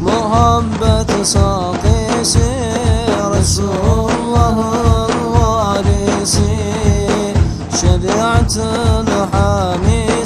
محبة ساقي رسول الله الوارث شريعة الحاني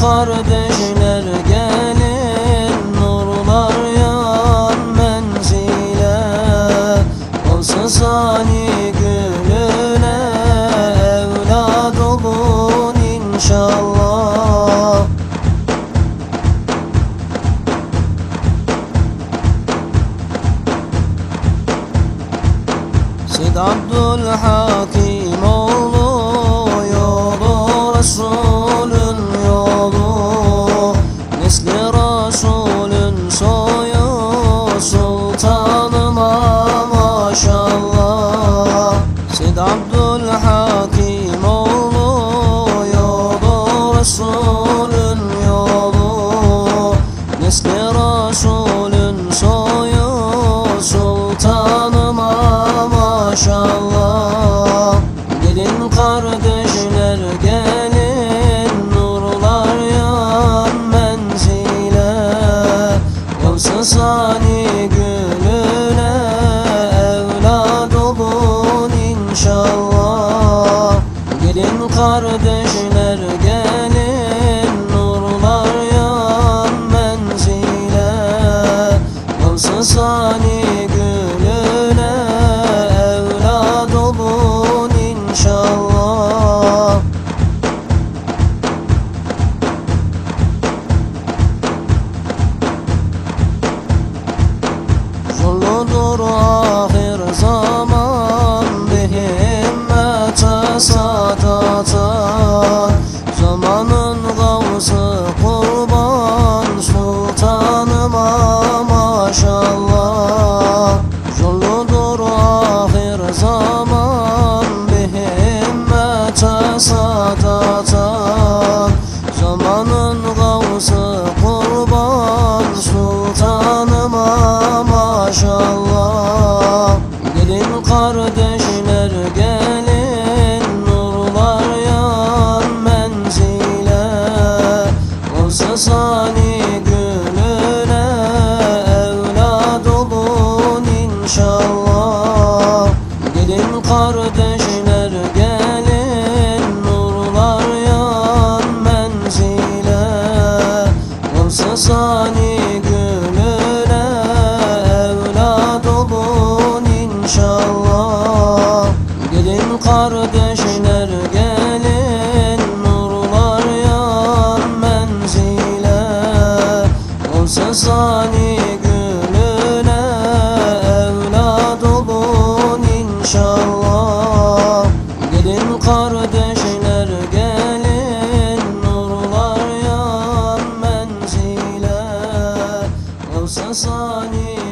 kardeşler gelin Nurlar yan menzile. Olsa sani gülüne Evlad olun inşallah. Sid Abdülhakim kardeşler gelin Nurlar yan menzile. Olsa sani gülüne Evlad olun inşallah. Gelin kardeşler gelin Nurlar yan menzile. Olsa sani Gelin kardeşler gelin Nurlar yan menzile. Olsa sani gülüne Evlad olun inşallah. Gelin kardeşler gelin Nurlar yan menzile. Olsa sani